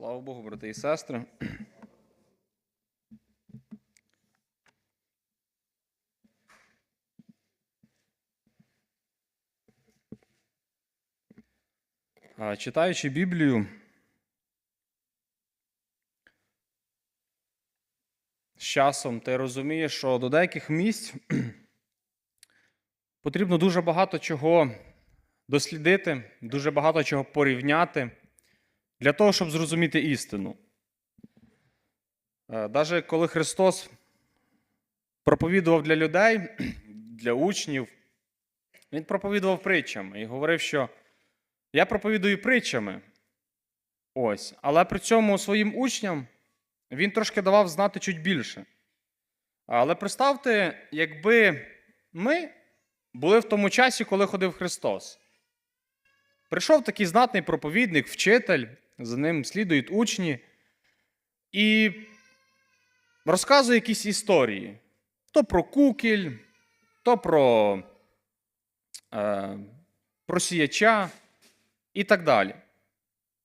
Слава Богу, брати і сестри. Читаючи Біблію, з часом ти розумієш, що до деяких місць потрібно дуже багато чого дослідити, дуже багато чого порівняти для того, щоб зрозуміти істину. Навіть коли Христос проповідував для людей, для учнів, Він проповідував притчами і говорив, що я проповідую притчами. Ось, але при цьому своїм учням він трошки давав знати чуть більше. Але представте, якби ми були в тому часі, коли ходив Христос. Прийшов такий знатний проповідник, вчитель, за ним слідують учні, і розказує якісь історії. То про кукіль, то про, е, про сіяча і так далі.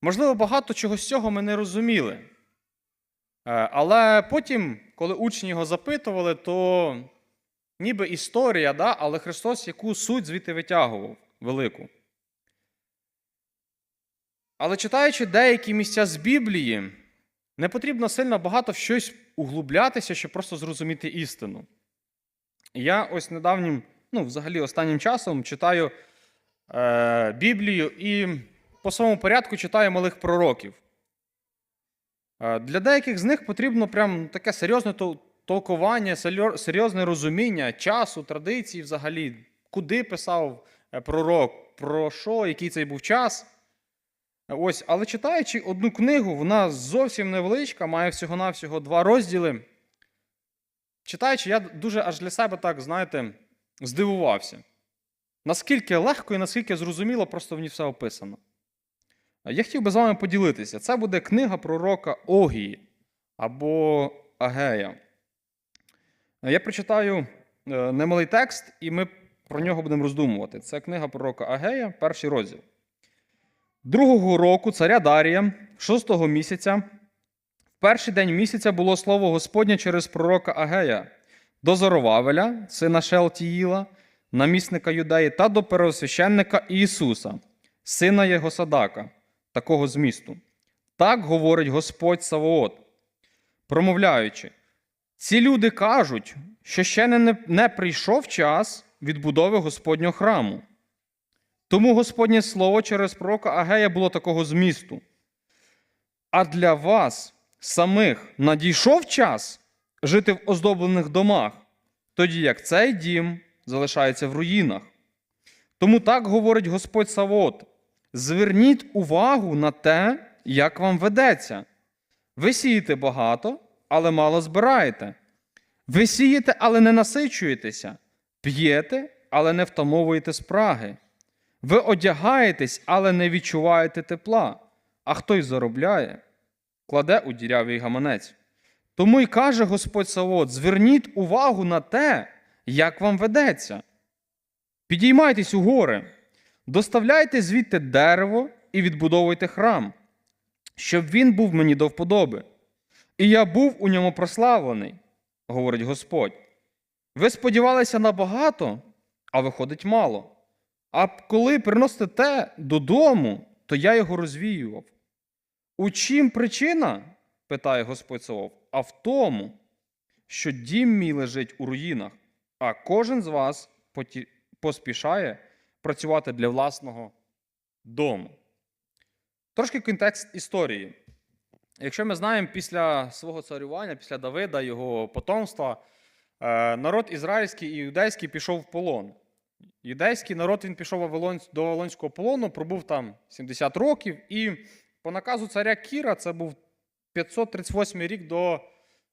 Можливо, багато чого з цього ми не розуміли. Е, але потім, коли учні його запитували, то ніби історія, да, але Христос яку суть звідти витягував велику. Але читаючи деякі місця з Біблії, не потрібно сильно багато в щось углублятися, щоб просто зрозуміти істину. Я ось недавнім, ну, взагалі, останнім часом читаю е, Біблію і по своєму порядку читаю малих пророків. Е, для деяких з них потрібно прям таке серйозне толкування, серйозне розуміння часу, традицій взагалі, куди писав е, пророк, про що, який цей був час. Ось, але читаючи одну книгу, вона зовсім невеличка, має всього-навсього два розділи. Читаючи, я дуже аж для себе так, знаєте, здивувався. Наскільки легко і наскільки зрозуміло, просто в ній все описано. Я хотів би з вами поділитися. Це буде книга пророка Огії або Агея. Я прочитаю е, немалий текст, і ми про нього будемо роздумувати. Це книга пророка Агея, перший розділ. Другого року царя Дарія, шостого місяця, в перший день місяця було слово Господнє через пророка Агея до Зоровавеля, сина Шелтіїла, намісника Юдеї, та до первосвященника Ісуса, сина Єгосадака, такого змісту. Так говорить Господь Савоот, промовляючи: ці люди кажуть, що ще не, не прийшов час відбудови Господнього храму. Тому Господнє слово через пророка Агея було такого змісту. А для вас самих надійшов час жити в оздоблених домах, тоді як цей дім залишається в руїнах. Тому так говорить Господь Савот: зверніть увагу на те, як вам ведеться. Ви сієте багато, але мало збираєте. Ви сієте, але не насичуєтеся, п'єте, але не втамовуєте спраги. Ви одягаєтесь, але не відчуваєте тепла, а хтось заробляє, кладе у дірявий гаманець. Тому й каже Господь Савот: зверніть увагу на те, як вам ведеться. Підіймайтесь у гори, доставляйте звідти дерево і відбудовуйте храм, щоб він був мені до вподоби. І я був у ньому прославлений, говорить Господь. Ви сподівалися на багато, а виходить мало. А коли приносите те додому, то я його розвіював. У чим причина? питає Господь Савов, а в тому, що дім мій лежить у руїнах, а кожен з вас поспішає працювати для власного дому. Трошки контекст історії. Якщо ми знаємо, після свого царювання, після Давида, його потомства, е, народ ізраїльський і юдейський пішов в полон. Юдейський народ він пішов до Вавилонського полону, пробув там 70 років, і по наказу царя Кіра, це був 538 рік до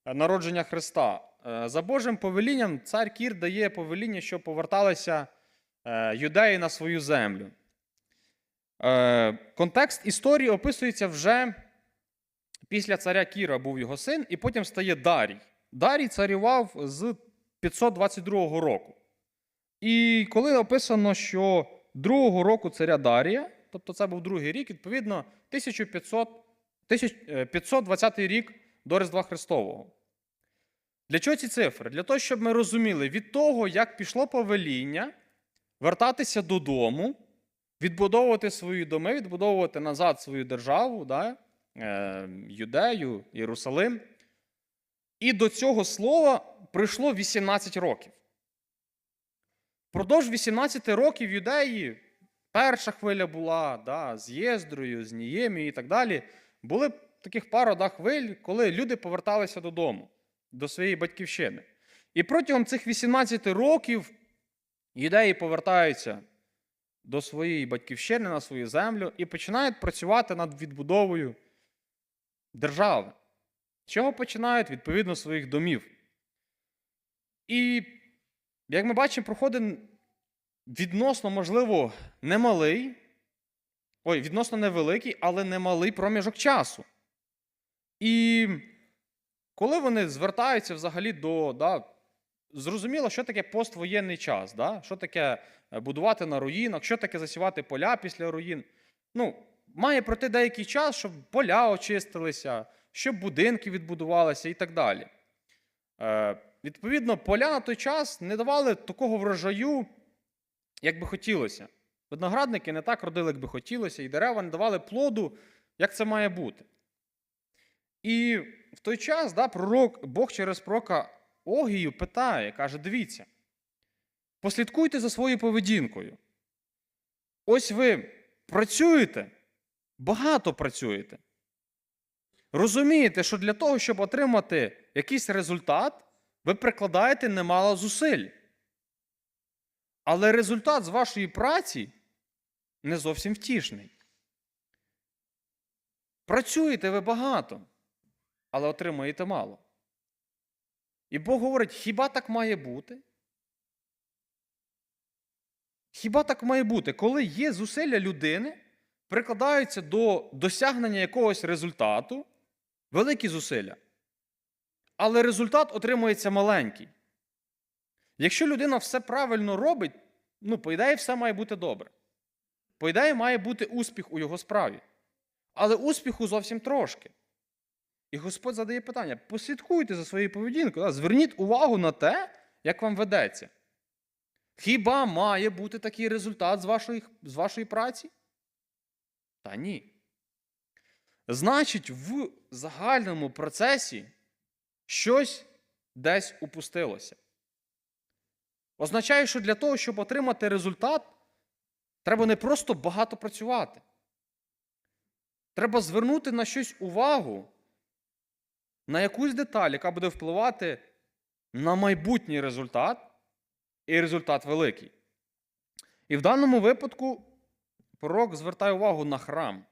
е, народження Христа. Е, За Божим повелінням, цар Кір дає повеління, щоб поверталися е, юдеї на свою землю. Контекст історії описується вже після царя Кіра був його син, і потім стає Дарій. Дарій царював з 522 року. І коли описано, що другого року царя Дарія, тобто це був другий рік, відповідно, 1500, Тисяч- е, 520 рік до Різдва Христового. Для чого ці цифри? Для того, щоб ми розуміли, від того, як пішло повеління, вертатися додому, відбудовувати свої доми, відбудовувати назад свою державу, да? е, Юдею, Єрусалим. І до цього слова пройшло 18 років. Продовж 18 років Юдеї перша хвиля була да, з Єздрою, з Ніємією і так далі. Були таких пару да, хвиль, коли люди поверталися додому, до своєї батьківщини. І протягом цих 18 років юдеї повертаються до своєї батьківщини, на свою землю і починають працювати над відбудовою держави. Чого починають? Відповідно своїх домів. І, як ми бачимо, проходить відносно, можливо, немалий, ой, відносно невеликий, але немалий проміжок часу. І коли вони звертаються взагалі до. Да, зрозуміло, що таке поствоєнний час, да? що таке е, будувати на руїнах, що таке засівати поля після руїн. Ну, має пройти деякий час, щоб поля очистилися, щоб будинки відбудувалися і так далі. Е, відповідно, поля на той час не давали такого врожаю, як би хотілося. Виноградники не так родили, як би хотілося, і дерева не давали плоду, як це має бути. І в той час да, пророк, Бог через пророка Огію питає, каже: дивіться, послідкуйте за своєю поведінкою. Ось ви працюєте, багато працюєте. Розумієте, що для того, щоб отримати якийсь результат, ви прикладаєте немало зусиль. Але результат з вашої праці не зовсім втішний. Працюєте ви багато, але отримуєте мало. І Бог говорить: хіба так має бути? Хіба так має бути, коли є зусилля людини, прикладаються до досягнення якогось результату, великі зусилля, але результат отримується маленький. Якщо людина все правильно робить, ну, по ідеї, все має бути добре. По ідеї, має бути успіх у його справі. Але успіху зовсім трошки. І Господь задає питання: послідкуйте за своєю поведінкою, зверніть увагу на те, як вам ведеться. Хіба має бути такий результат з вашої, з вашої праці? Та ні. Значить, в загальному процесі щось десь упустилося. Означає, що для того, щоб отримати результат, треба не просто багато працювати. Треба звернути на щось увагу, на якусь деталь, яка буде впливати на майбутній результат, і результат великий. І в даному випадку пророк звертає увагу на храм.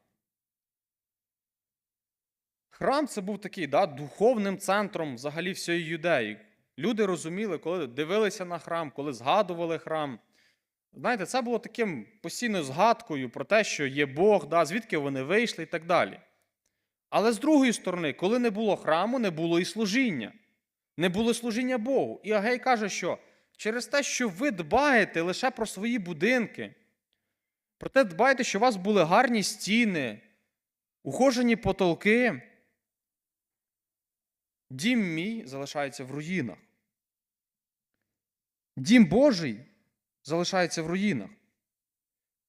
Храм це був такий да, духовним центром взагалі всієї юдеї. Люди розуміли, коли дивилися на храм, коли згадували храм. Знаєте, це було таким постійною згадкою про те, що є Бог, да, звідки вони вийшли і так далі. Але з другої сторони, коли не було храму, не було і служіння. Не було служіння Богу. І Агей каже, що через те, що ви дбаєте лише про свої будинки, про те дбаєте, що у вас були гарні стіни, ухожені потолки, дім мій залишається в руїнах. Дім Божий залишається в руїнах.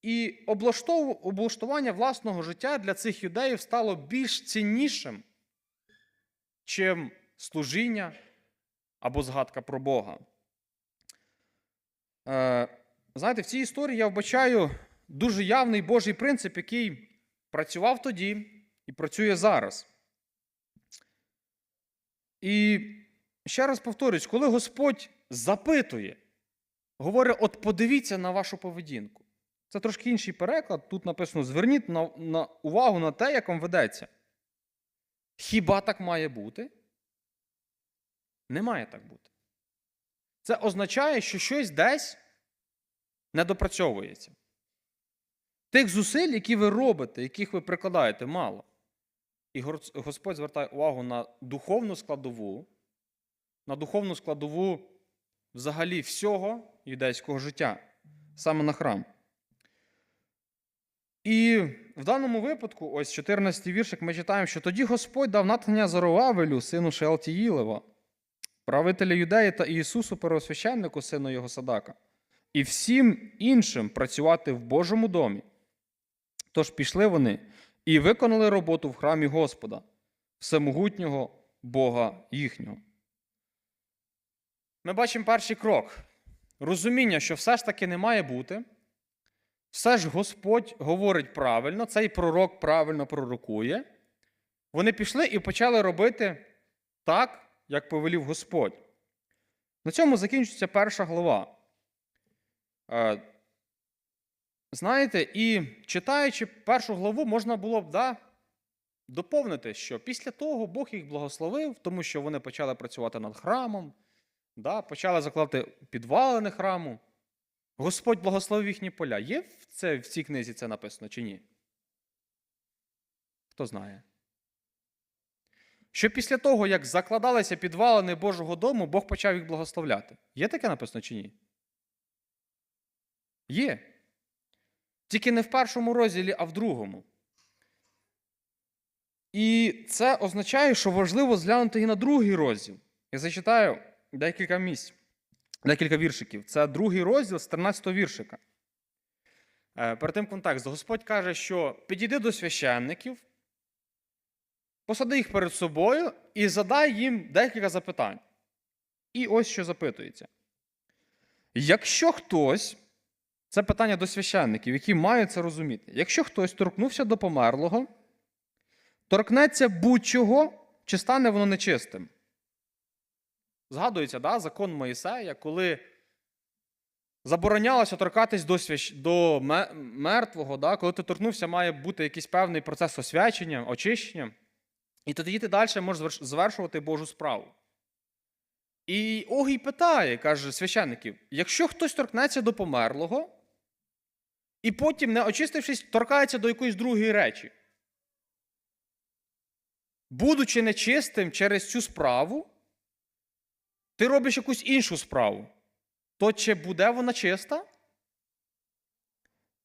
І облаштування власного життя для цих юдеїв стало більш ціннішим, чим служіння або згадка про Бога. Е, знаєте, в цій історії я вбачаю дуже явний Божий принцип, який працював тоді і працює зараз. І ще раз повторюсь, коли Господь запитує, говорить: от подивіться на вашу поведінку. Це трошки інший переклад. Тут написано: зверніть на, на увагу на те, як вам ведеться. Хіба так має бути? Не має так бути. Це означає, що щось десь не допрацьовується. Тих зусиль, які ви робите, яких ви прикладаєте, мало. І Господь звертає увагу на духовну складову, на духовну складову взагалі всього юдейського життя, саме на храм. І в даному випадку, ось 14 віршик, ми читаємо, що тоді Господь дав натхнення Зоровавелю, сину Шеалтіїлева, правителя Юдеї та Ісусу первосвященнику, сину його Садака, і всім іншим працювати в Божому домі. Тож пішли вони і виконали роботу в храмі Господа, всемогутнього Бога їхнього. Ми бачимо перший крок. Розуміння, що все ж таки не має бути. Все ж Господь говорить правильно, цей пророк правильно пророкує. Вони пішли і почали робити так, як повелів Господь. На цьому закінчується перша глава. Знаєте, і читаючи першу главу, можна було б да, доповнити, що після того Бог їх благословив, тому що вони почали працювати над храмом, да, почали закладати підвалини храму. Господь благословив їхні поля. Є це, в цій книзі це написано чи ні? Хто знає? Що після того, як закладалися підвалини Божого дому, Бог почав їх благословляти. Є таке написано чи ні? Є. Тільки не в першому розділі, а в другому. І це означає, що важливо зглянути і на другий розділ. Я зачитаю декілька місць, декілька віршиків. Це другий розділ з 13 го віршика. Е, Перед тим контекст. Господь каже, що підійди до священників, посади їх перед собою і задай їм декілька запитань. І ось що запитується. Якщо хтось, це питання до священників, які мають це розуміти, якщо хтось торкнувся до померлого, торкнеться будь-чого, чи стане воно нечистим? Згадується, да, закон Моїсея, коли заборонялося торкатись до, свящ... до мертвого, да, коли ти торкнувся, має бути якийсь певний процес освячення, очищення. І тоді ти далі можеш звершувати Божу справу. І Огій питає, каже священників: якщо хтось торкнеться до померлого, і потім, не очистившись, торкається до якоїсь другої речі, будучи нечистим через цю справу, ти робиш якусь іншу справу, то чи буде вона чиста?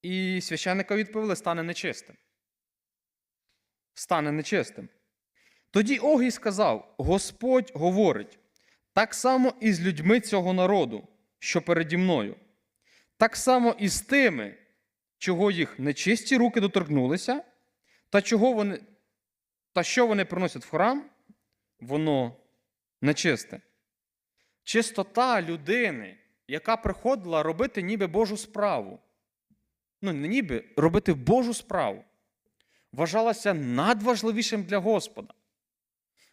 І священника відповіли: стане нечистим. Стане нечистим. Тоді Огій сказав: Господь говорить, так само і з людьми цього народу, що переді мною, так само і з тими, чого їх нечисті руки доторкнулися, та, чого вони, та що вони приносять в храм, воно нечисте. Чистота людини, яка приходила робити ніби Божу справу. Ну, не ніби робити Божу справу, вважалася надважливішим для Господа.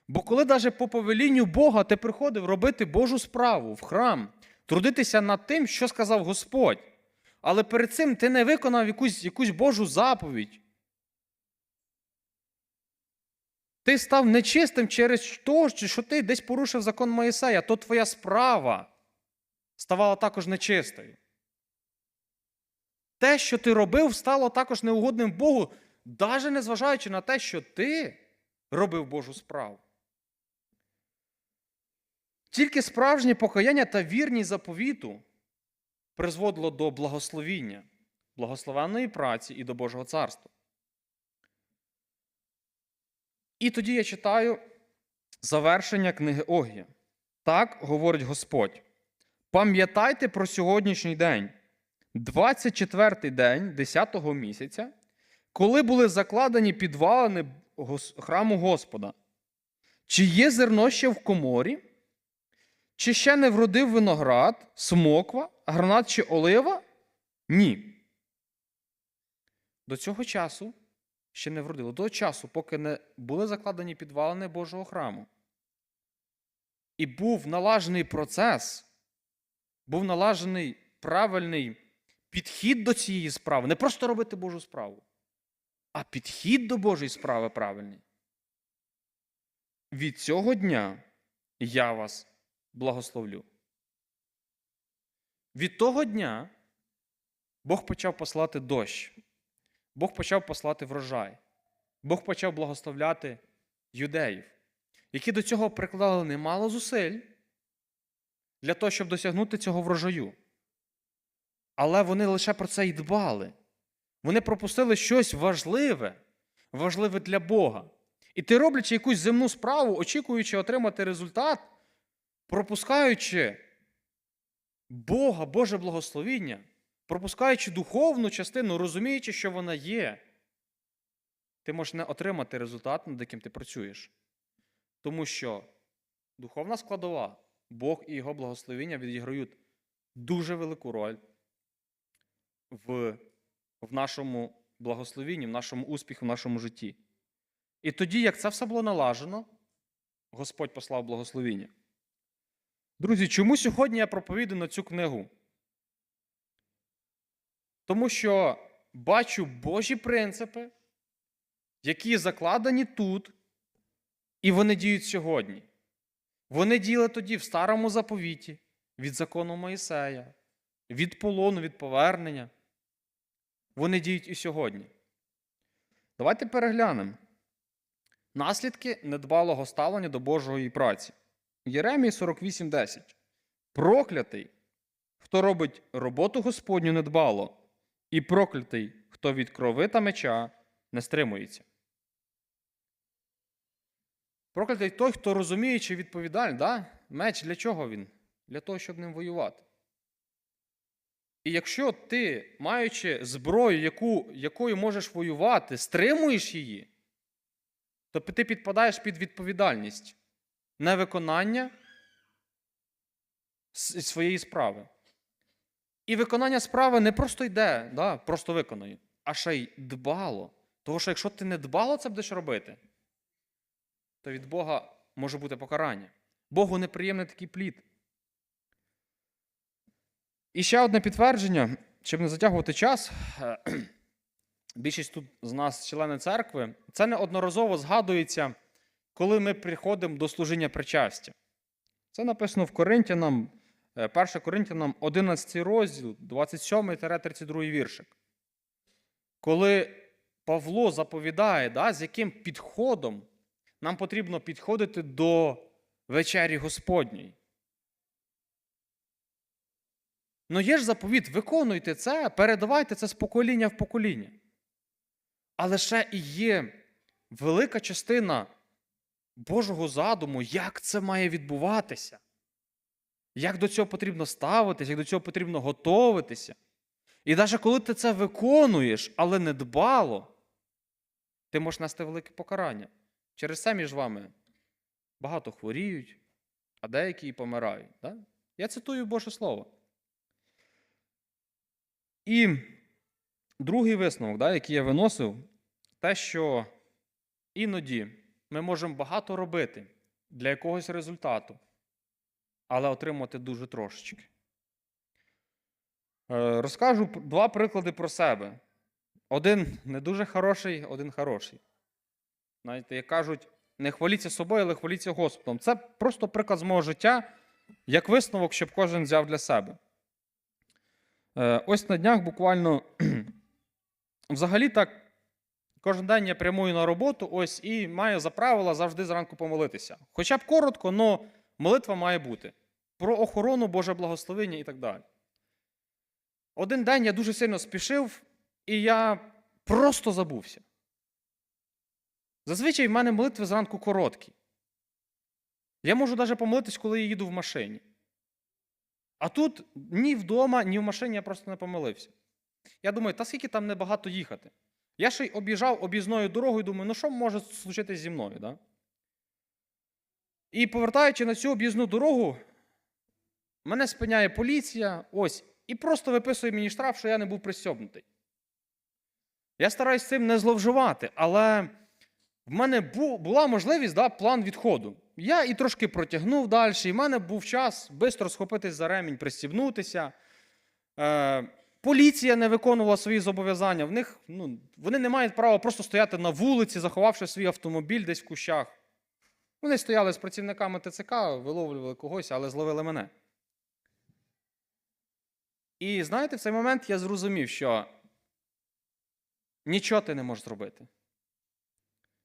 Бо коли навіть по повелінню Бога ти приходив робити Божу справу в храм, трудитися над тим, що сказав Господь, але перед цим ти не виконав якусь, якусь Божу заповідь. Ти став нечистим через те, що ти десь порушив закон Моїсея, то твоя справа ставала також нечистою. Те, що ти робив, стало також неугодним Богу, навіть незважаючи на те, що ти робив Божу справу. Тільки справжнє покаяння та вірність заповіту призводило до благословіння, благословенної праці і до Божого царства. І тоді я читаю завершення книги Огія. Так говорить Господь. Пам'ятайте про сьогоднішній день, 24-й день 10-го місяця, коли були закладені підвалини храму Господа. Чи є зерно ще в коморі? Чи ще не вродив виноград, смоква, гранат чи олива? Ні. До цього часу ще не вродило. До часу, поки не були закладені підвалини Божого храму. І був налажений процес, був налажений правильний підхід до цієї справи. Не просто робити Божу справу, а підхід до Божої справи правильний. Від цього дня я вас благословлю. Від того дня Бог почав послати дощ, Бог почав послати врожай, Бог почав благословляти юдеїв, які до цього прикладали немало зусиль для того, щоб досягнути цього врожаю. Але вони лише про це й дбали. Вони пропустили щось важливе, важливе для Бога. І ти, роблячи якусь земну справу, очікуючи отримати результат, пропускаючи Бога, Боже благословіння, пропускаючи духовну частину, розуміючи, що вона є, ти можеш не отримати результат, над яким ти працюєш. Тому що духовна складова, Бог і Його благословіння відіграють дуже велику роль в, в нашому благословінні, в нашому успіху, в нашому житті. І тоді, як це все було налажено, Господь послав благословіння. Друзі, чому сьогодні я проповідую на цю книгу? Тому що бачу Божі принципи, які закладені тут, і вони діють сьогодні. Вони діяли тоді в старому заповіті, від закону Моїсея, від полону, від повернення. Вони діють і сьогодні. Давайте переглянемо. Наслідки недбалого ставлення до Божої праці. Єремії 48:10. Проклятий, хто робить роботу Господню недбало, і проклятий, хто від крови та меча не стримується. Проклятий той, хто розуміючи відповідальний, да? меч для чого він? Для того, щоб ним воювати. І якщо ти, маючи зброю, яку, якою можеш воювати, стримуєш її, то ти підпадаєш під відповідальність невиконання своєї справи. І виконання справи не просто йде, да, просто виконаю, а ще й дбало. Тому що якщо ти не дбало це будеш робити, то від Бога може бути покарання. Богу неприємний такий плід. І ще одне підтвердження, щоб не затягувати час. Більшість тут з нас, члени церкви, це неодноразово згадується, коли ми приходимо до служіння причастя. Це написано в Коринтянам, е, 1 Коринтянам 11 розділ, 27-32 віршик. Коли Павло заповідає, да, з яким підходом нам потрібно підходити до вечері Господньої. Ну є ж заповіт, виконуйте це, передавайте це з покоління в покоління. Але ще і є велика частина Божого задуму, як це має відбуватися, як до цього потрібно ставитися, як до цього потрібно готуватися. І навіть коли ти це виконуєш, але не дбало, ти можеш нести велике покарання. Через це між вами багато хворіють, а деякі і помирають. Да? Я цитую Боже Слово. І другий висновок, да, який я виносив, те, що іноді ми можемо багато робити для якогось результату, але отримати дуже трошечки. Е, Розкажу два приклади про себе. Один не дуже хороший, один хороший. Знаєте, як кажуть, не хваліться собою, але хваліться Господом. Це просто приклад з мого життя, як висновок, щоб кожен взяв для себе. Е, Ось на днях буквально взагалі так, кожен день я прямую на роботу ось і маю за правило завжди зранку помолитися. Хоча б коротко, але молитва має бути. Про охорону, Боже благословення і так далі. Один день я дуже сильно спішив, і я просто забувся. Зазвичай в мене молитви зранку короткі. Я можу навіть помолитись, коли я їду в машині. А тут ні вдома, ні в машині я просто не помилився. Я думаю, та скільки там небагато їхати. Я ще й об'їжджав об'їзною дорогою, думаю, ну що може случитися зі мною? Да? І повертаючи на цю об'їзну дорогу, мене спиняє поліція, ось, і просто виписує мені штраф, що я не був пристьобнутий. Я стараюсь цим не зловживати, але в мене була можливість да, план відходу. Я і трошки протягнув далі, і в мене був час швидко схопитись за ремінь, пристібнутися. Е, поліція не виконувала свої зобов'язання. В них, ну, вони не мають права просто стояти на вулиці, заховавши свій автомобіль десь в кущах. Вони стояли з працівниками ТЦК, виловлювали когось, але зловили мене. І знаєте, в цей момент я зрозумів, що нічого ти не можеш зробити.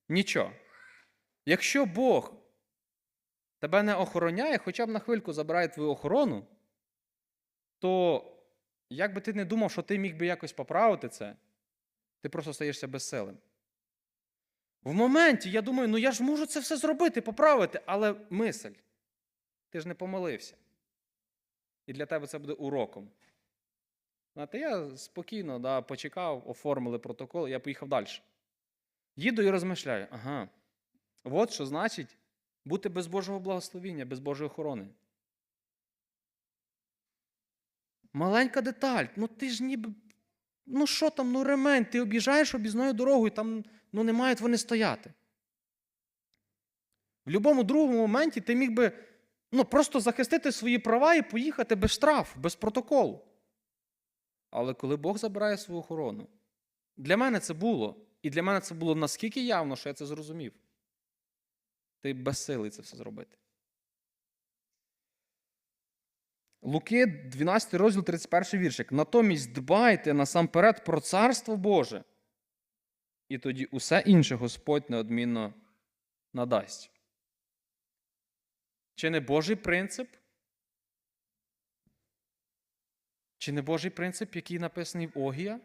Нічого. Якщо Бог тебе не охороняє, хоча б на хвильку забирає твою охорону, то як би ти не думав, що ти міг би якось поправити це, Ти просто стаєшся безсилим. В моменті я думаю, ну я ж можу це все зробити, поправити, але мисль. Ти ж не помилився. І для тебе це буде уроком. Знаєте, я спокійно да, почекав, оформили протокол, я поїхав далі. Їду і розмишляю, ага, от що значить бути без Божого благословіння, без Божої охорони. Маленька деталь, ну ти ж ніби. Ну що там, ну ремень, ти об'їжджаєш об'їзною дорогою, там ну, не мають вони стояти. В будь-якому другому моменті ти міг би ну, просто захистити свої права і поїхати без штрафу, без протоколу. Але коли Бог забирає свою охорону, для мене це було. І для мене це було наскільки явно, що я це зрозумів. Ти безсилий це все зробити. Луки, 12 розділ, 31 віршик. Натомість дбайте насамперед про царство Боже, і тоді усе інше Господь неодмінно надасть. Чи не Божий принцип? Чи не Божий принцип, який написаний в Огія?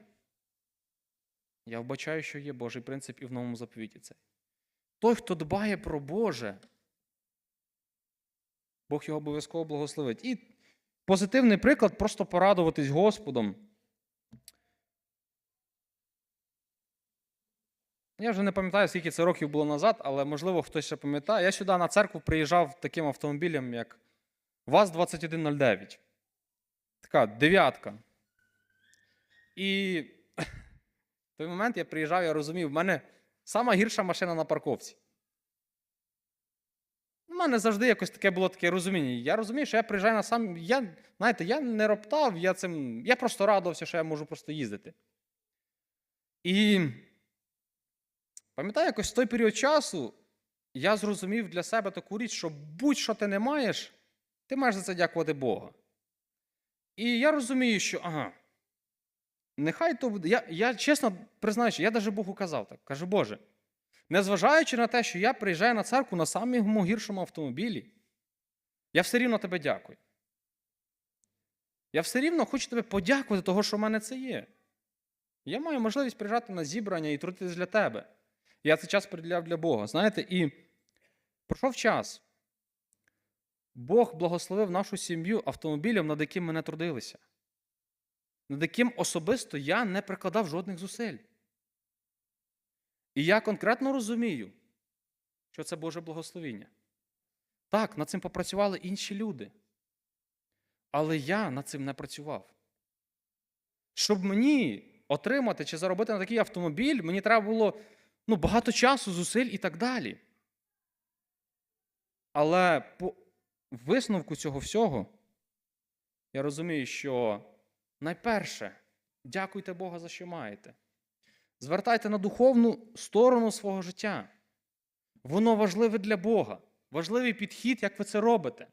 Я вбачаю, що є Божий принцип і в новому заповіті цей. Той, хто дбає про Боже, Бог його обов'язково благословить. І позитивний приклад просто порадуватись Господом. Я вже не пам'ятаю, скільки це років було назад, але можливо хтось ще пам'ятає. Я сюди на церкву приїжджав таким автомобілем, як ВАЗ-2109. Така дев'ятка. І в той момент я приїжджав, я розумів, в мене сама гірша машина на парковці. У мене завжди якось таке було таке розуміння. Я розумію, що я приїжджаю на сам. Я, знаєте, я не роптав, я цим. Я просто радувався, що я можу просто їздити. І пам'ятаю, якось в той період часу я зрозумів для себе таку річ, що будь-що ти не маєш, ти маєш за це дякувати Бога. І я розумію, що ага, нехай то буде. Я я чесно признаю, що я навіть Богу казав так. Каже, Боже, незважаючи на те, що я приїжджаю на церкву на самому гіршому автомобілі, я все рівно тебе дякую. Я все рівно хочу тебе подякувати, того, що в мене це є. Я маю можливість приїжджати на зібрання і трудитись для тебе. Я цей час приділяв для Бога. Знаєте, і пройшов час. Бог благословив нашу сім'ю автомобілем, над яким ми не трудилися, над яким особисто я не прикладав жодних зусиль. І я конкретно розумію, що це Боже благословіння. Так, над цим попрацювали інші люди. Але я над цим не працював. Щоб мені отримати чи заробити на такий автомобіль, мені треба було ну, багато часу, зусиль і так далі. Але по висновку цього всього я розумію, що найперше дякуйте Бога за що маєте. Звертайте на духовну сторону свого життя. Воно важливе для Бога, важливий підхід, як ви це робите.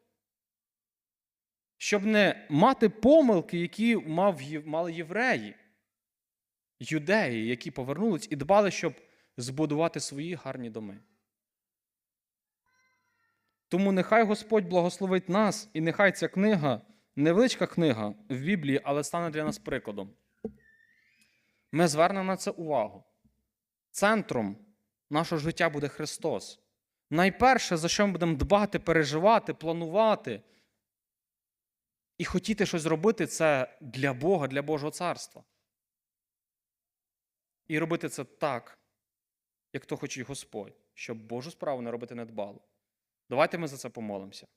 Щоб не мати помилки, які мав, мали євреї, юдеї, які повернулись і дбали, щоб збудувати свої гарні доми. Тому нехай Господь благословить нас, і нехай ця книга, невеличка книга в Біблії, але стане для нас прикладом. Ми звернемо на це увагу. Центром нашого життя буде Христос. Найперше, за що ми будемо дбати, переживати, планувати і хотіти щось зробити, це для Бога, для Божого царства. І робити це так, як то хоче Господь, щоб Божу справу не робити недбало. Давайте ми за це помолимося.